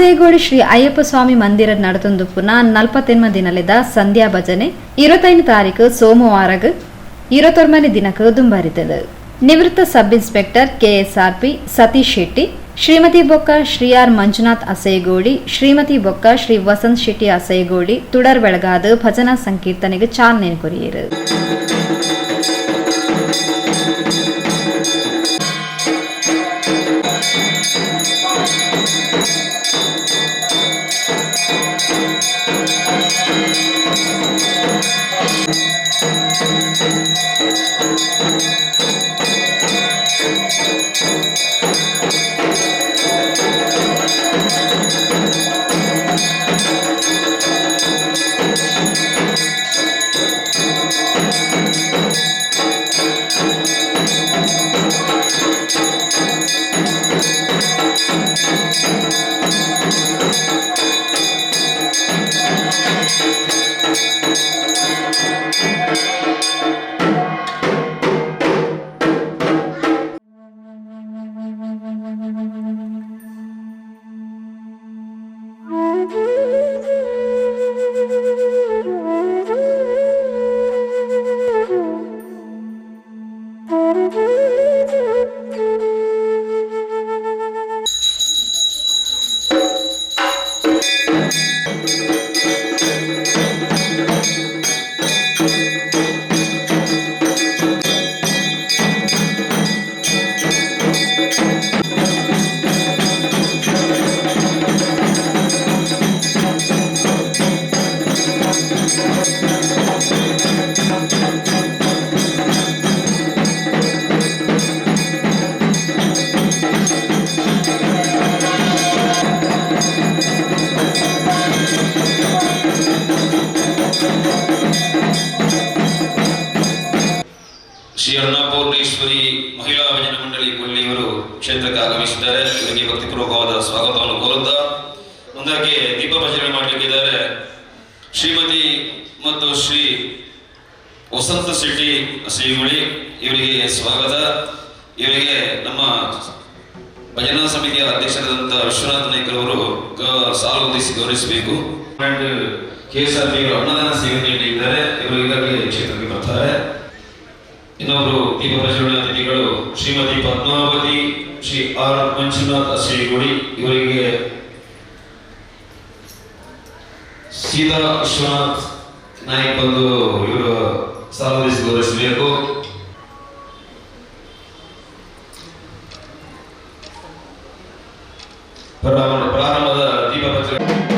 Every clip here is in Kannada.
ಆಸೇಗೋಡಿ ಶ್ರೀ ಅಯ್ಯಪ್ಪ ಸ್ವಾಮಿ ಮಂದಿರ ನಡೆದೊಂದು ಪುನಃ ನಲ್ಪತ್ತೆನ್ಮ ದಿನಲೆದ ಸಂಧ್ಯಾ ಭಜನೆ ಇರುವತ್ತೈದು ತಾರೀಕು ಸೋಮವಾರಗ ಇರುವತ್ತೊಂಬನೇ ದಿನಕ್ಕೆ ದುಂಬಾರಿತದ. ನಿವೃತ್ತ sub inspector KSRP Satish Shetty, Shrimati ಬೊಕ್ಕ ಶ್ರೀ ಆರ್ ಮಂಜುನಾಥ್ ಅಸೈಗೋಡಿ, ಶ್ರೀಮತಿ ಬೊಕ್ಕ ಶ್ರೀ ವಸಂತ್ ಶೆಟ್ಟಿ ಅಸೈಗೋಡಿ, ತುಡರ್ ಬೆಳಗಾದ ಭಜನಾ ಸಂಕೀರ್ತನೆಗೆ ಚಾಲನೆ ಕೊರಿಯರು. ಕ್ಷೇತ್ರಕ್ಕೆ ಆಗಮಿಸಿದ್ದಾರೆ ಇವರಿಗೆ ಭಕ್ತಿಪೂರ್ವಕವಾದ ಸ್ವಾಗತವನ್ನು ಕೋರುತ್ತಾ ಮುಂದಕ್ಕೆ ದೀಪ ಭಜನೆ ಮಾಡಲಿಕ್ಕಿದ್ದಾರೆ. ಶ್ರೀಮತಿ ಮತ್ತು ಶ್ರೀ ವಸಂತ ಶೆಟ್ಟಿ ಶ್ರೀಗುಳಿ ಇವರಿಗೆ ಸ್ವಾಗತ. ಇವರಿಗೆ ನಮ್ಮ ಭಜನಾ ಸಮಿತಿಯ ಅಧ್ಯಕ್ಷರಾದಂಥ ವಿಶ್ವನಾಥ ನಾಯ್ಕರವರು ಅವರು ಸಾಲು ಹೊಂದಿಸಿ ಗೌರವಿಸಬೇಕು. ಕೆ ಎಸ್ ಆರ್ ಅನ್ನದಾನ ಸೇವೆ ನೀಡಿದ್ದಾರೆ ಇವರು ಈಗಾಗಲೇ ಕ್ಷೇತ್ರಕ್ಕೆ ಬರ್ತಾರೆ. ಇನ್ನೊಬ್ಬರು ದೀಪ ಪ್ರಜ್ವಲನ ಅತಿಥಿಗಳು ಶ್ರೀಮತಿ ಪದ್ಮಾವತಿ ಶ್ರೀ ಆರ್ ಮಂಜುನಾಥ್ ಶ್ರೀಗುಡಿ ಇವರಿಗೆ ಸೀತಾ ವಿಶ್ವನಾಥ್ ನಾಯಕ್ ಬಂದು ಇವರು ಸಾಲದಿಸಿ ಗೌರವಿಸಬೇಕು ಪ್ರಾರಂಭ ಪ್ರಾರಂಭದ ದೀಪ ಪ್ರಜ್ವಲನೆ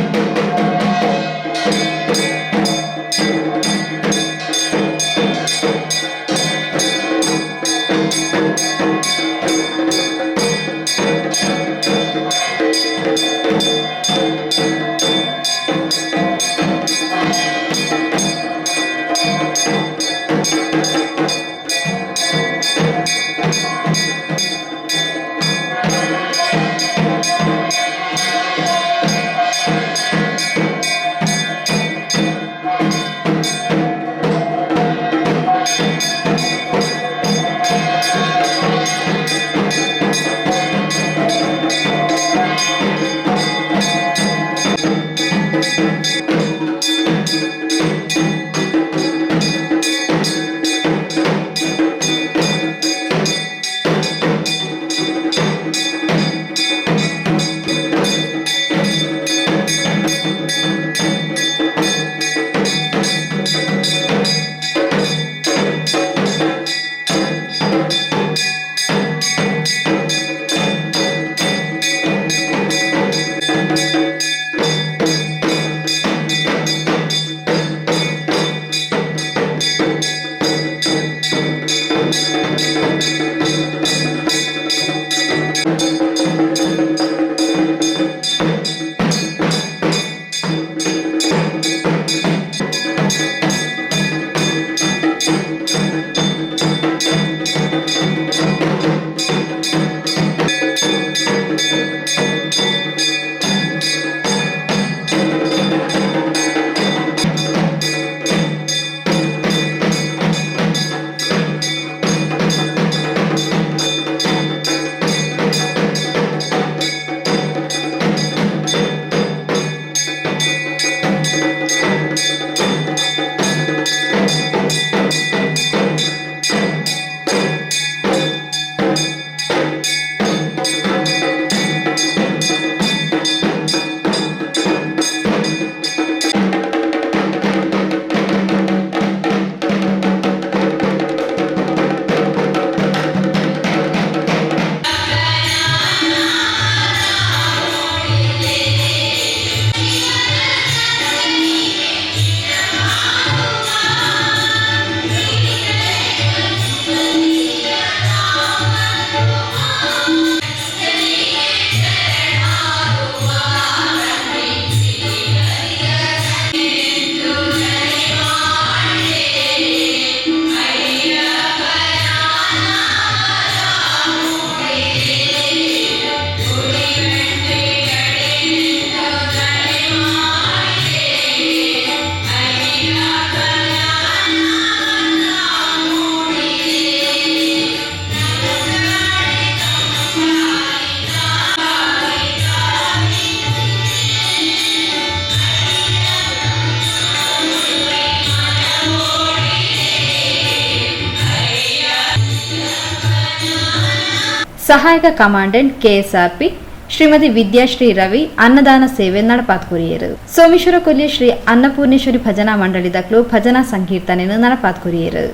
ಸಹಾಯಕ ಕಮಾಂಡೆಂಟ್ ಕೆಎಸ್ಆರ್ಪಿ, ಶ್ರೀಮತಿ ವಿದ್ಯಾಶ್ರೀ ರವಿ ಅನ್ನದಾನ ಸೇವೆ ನಡಪಾತ್ಕುರಿಯರು ಸೋಮೇಶ್ವರ ಕೊಲ್ಲಿ ಶ್ರೀ ಅನ್ನಪೂರ್ಣೇಶ್ವರಿ ಭಜನಾ ಮಂಡಳಿ ದಕ್ಕಲು ಭಜನಾ ಸಂಕೀರ್ತನೆಯನ್ನು ನಡಪಾತ್ಕುರಿಯರು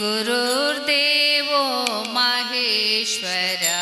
गुरुर्देव महेश्वर।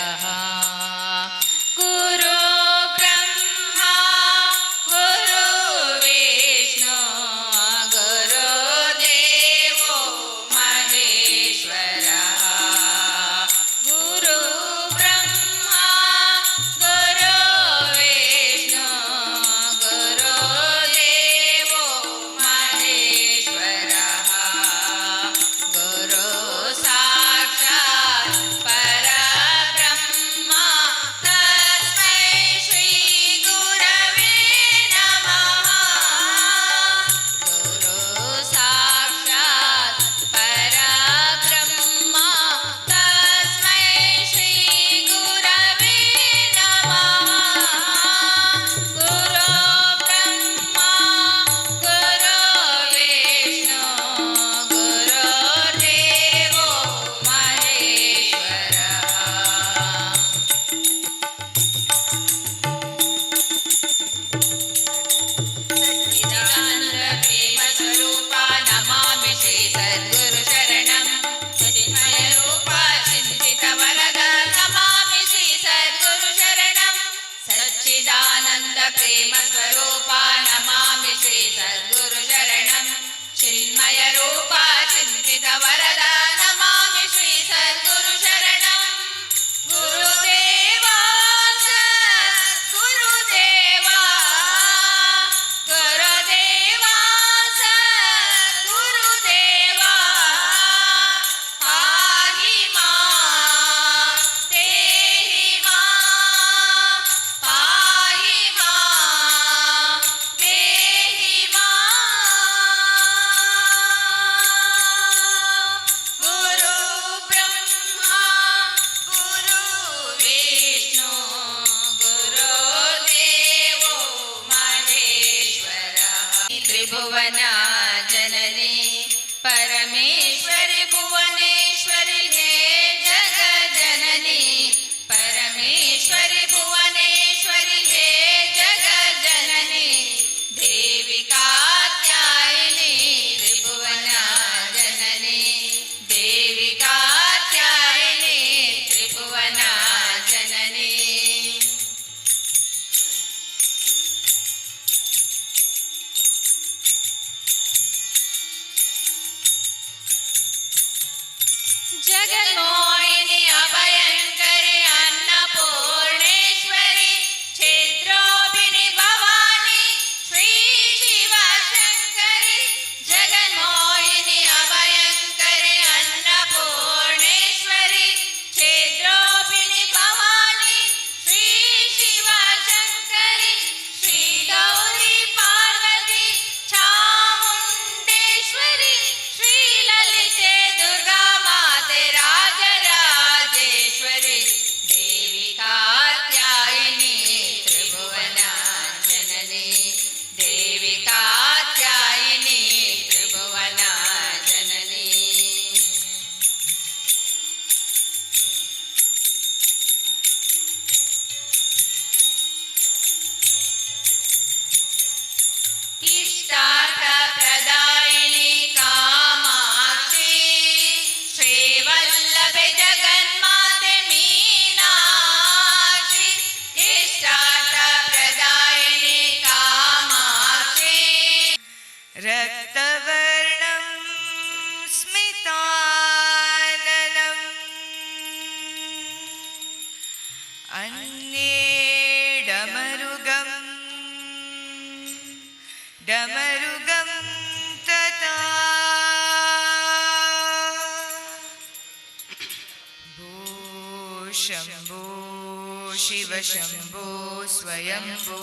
शम्भो स्वयं भो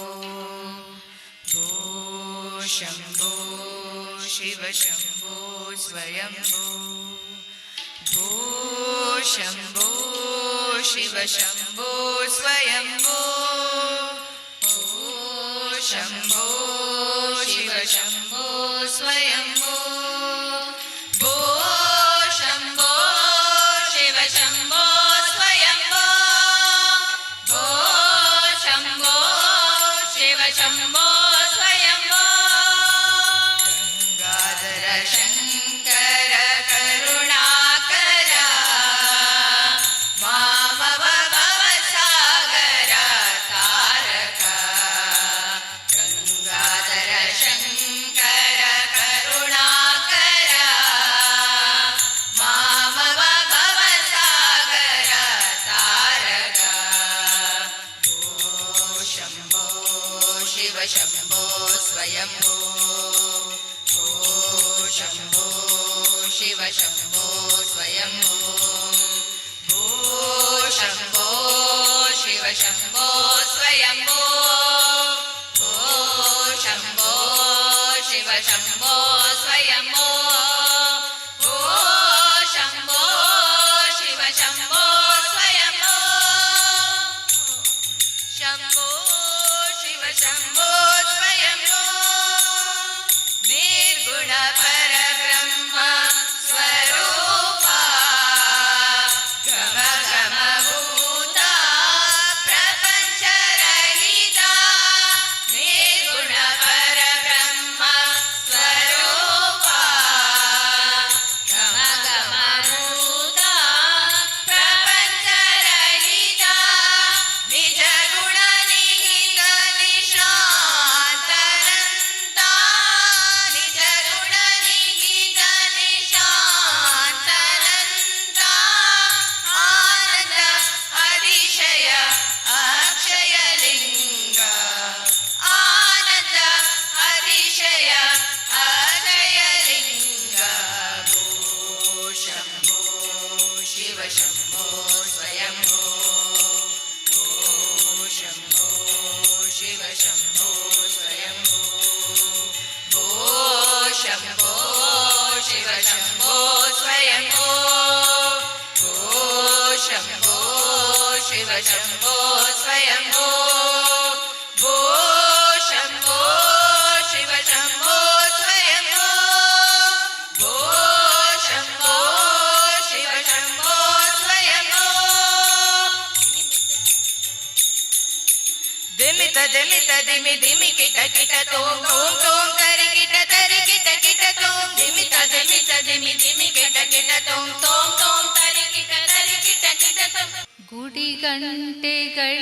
भो शम्भो शिव शम्भो स्वयं भो भो शम्भो शिव शम्भो स्वयं भो शम्भो शिव शम्भो स्वयं शिव शम्भो स्वयम्भो भो शम्भो शिव शम्भो स्वयम्भो भो शम्भो शिव शम्भो स्वयम्भो भो शम्भो शिव शम्भो ಜಲಿತ ದಿಮಿ ದಿಮಿ ಕಿಟ ಕಿಟ ತೋಂಗ್ ಓಂ ತೋಂಗ್ ತರಿ ಕಿಟ ತರಿ ಕಿಟ ಕಿಟ ತೋಂಗ್ ದಿಮಿತ ದಿಮಿತ ದಿಮಿ ದಿಮಿ ಕಿಟ ಕಿಟ ತೋಂಗ್ ತೋಂಗ್ ತೋಂ ತರಿ ಕಿಟ ತರಿ ಕಿಟ ಕಿಟ ತೋಂಗ್ ಗುಡಿ ಗಂಟೆಗಳಿರೆಂದು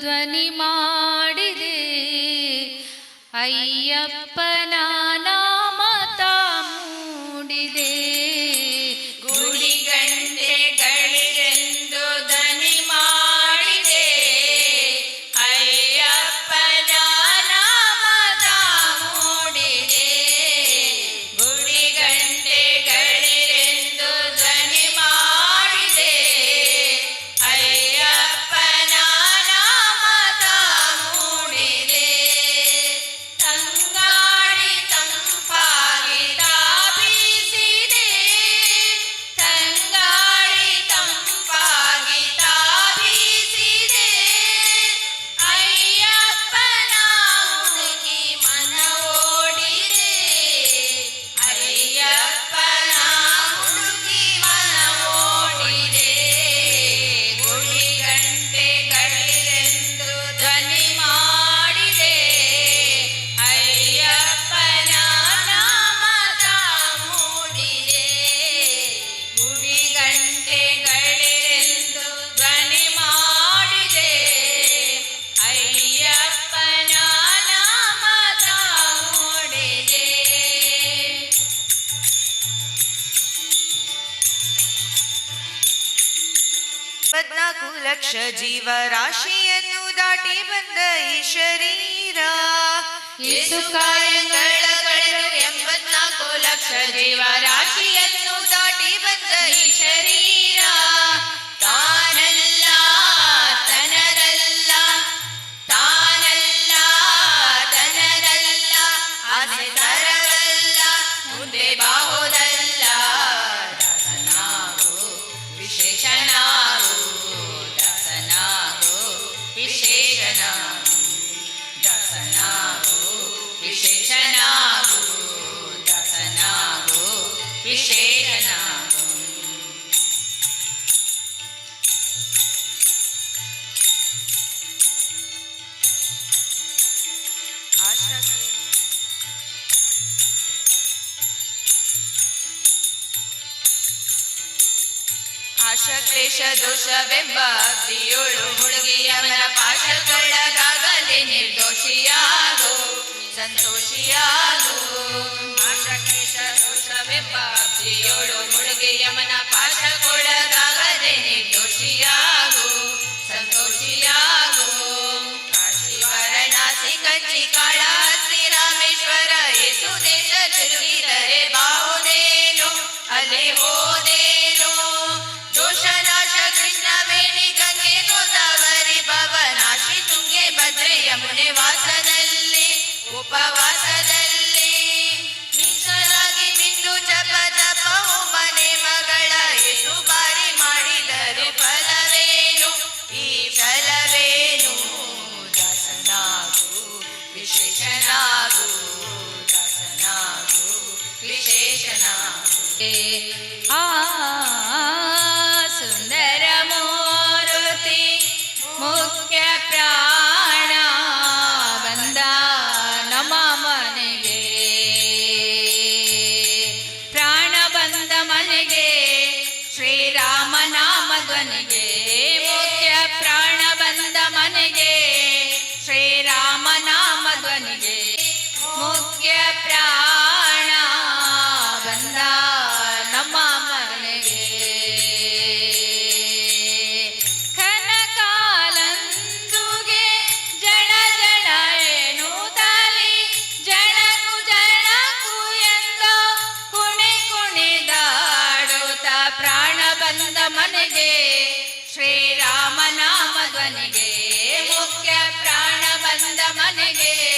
ಧ್ವನಿ ಮಾಡಿದೆ. ಅಯ್ಯಪ್ಪನ ಎಪ್ಪತ್ನಾಲ್ಕು ಲಕ್ಷ ಜೀವ ರಾಶಿಯನ್ನು ದಾಟಿ ಬಂದ ಈ ಶರೀರ ಏಸು ಕಾಯಗಳ ಕಳೆದು ಎಂಬತ್ನಾಲ್ಕು ಲಕ್ಷ ಜೀವ ರಾಶಿಯನ್ನು ದಾಟಿ ಬಂದ ಈ ಶರೀರ ಆಶಕ್ಲೇಶ ದೋಷವೆಂಬ ಭಕ್ತಿಯೋಳು ಮುಳುಗಿಯವನ ಪಾಶಗಳಾಗಲೇ ನಿರ್ದೋಷಿಯಾಗು ಸಂತೋಷಿಯಾಗು ಆಶಕ್ಲೇಶ ದೋಷವೆಂಬ ಭಕ್ತಿಯೋಳು Hey. ಧ್ವನಿಗೆ ಶ್ರೀರಾಮನಾಮ ಧ್ವನಿಗೆ ಮುಖ್ಯ ಪ್ರಾಣ ಬಂದ ಮನೆಗೆ.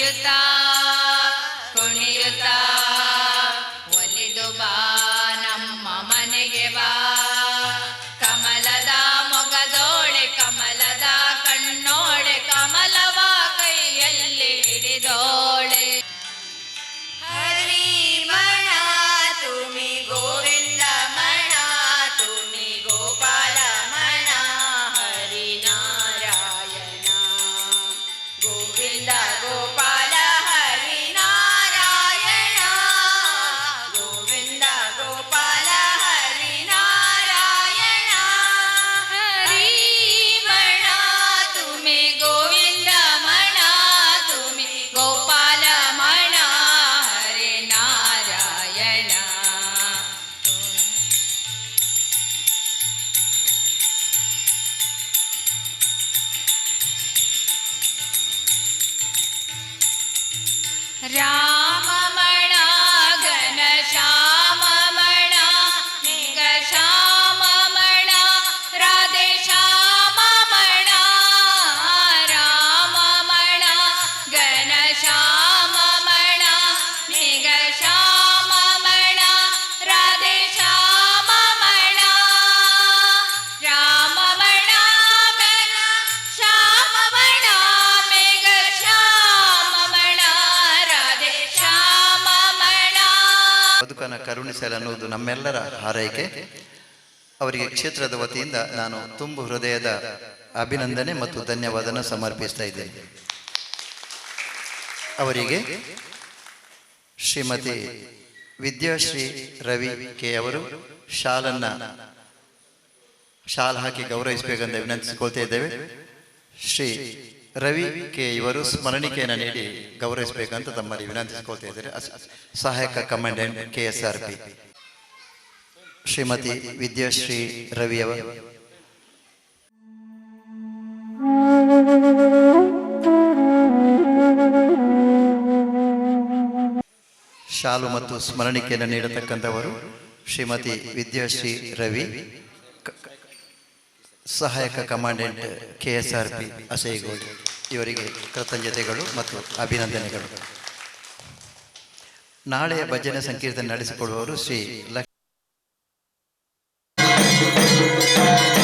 ಕುಣಿಯುತ್ತಾ ಕುಣಿಯುತ್ತಾ ಕರುಣಿಸಲನ್ನುವುದು ನಮ್ಮೆಲ್ಲರ ಹಾರೈಕೆ. ಅವರಿಗೆ ಕ್ಷೇತ್ರದ ವತಿಯಿಂದ ನಾನು ತುಂಬು ಹೃದಯದ ಅಭಿನಂದನೆ ಮತ್ತು ಧನ್ಯವಾದನ ಸಮರ್ಪಿಸ್ತಾ ಇದ್ದೇನೆ. ಅವರಿಗೆ ಶ್ರೀಮತಿ ವಿದ್ಯಾಶ್ರೀ ರವಿ ಕೆ ಅವರು ಶಾಲನ್ನ ಶಾಲ್ ಹಾಕಿ ಗೌರವಿಸಬೇಕೆಂದು ವಿನಂತಿಸಿಕೊಳ್ತಾ ಇದ್ದೇವೆ. ಶ್ರೀ ರವಿ ಕೆ ಇವರು ಸ್ಮರಣಿಕೆಯನ್ನು ನೀಡಿ ಗೌರವಿಸಬೇಕಂತ ತಮ್ಮಲ್ಲಿ ವಿನಂತಿಸಿಕೊಳ್ತಾ ಇದ್ದಾರೆ ಸಹಾಯಕ commandant K S R P Shrimati Vidyashree Ravi ಅವರು ಶಾಲು ಮತ್ತು ಸ್ಮರಣಿಕೆಯನ್ನು ನೀಡತಕ್ಕಂಥವರು ಶ್ರೀಮತಿ ವಿದ್ಯಾಶ್ರೀ ರವಿ. ಸಹಾಯಕ commandant K S R P Asaigod. ಇವರಿಗೆ ಕೃತಜ್ಞತೆಗಳು ಮತ್ತು ಅಭಿನಂದನೆಗಳು. ನಾಳೆಯ ಭಜನೆ ಸಂಕೀರ್ತನೆ ನಡೆಸಿಕೊಡುವವರು ಶ್ರೀ ಲಕ್ಷ್ಮೀ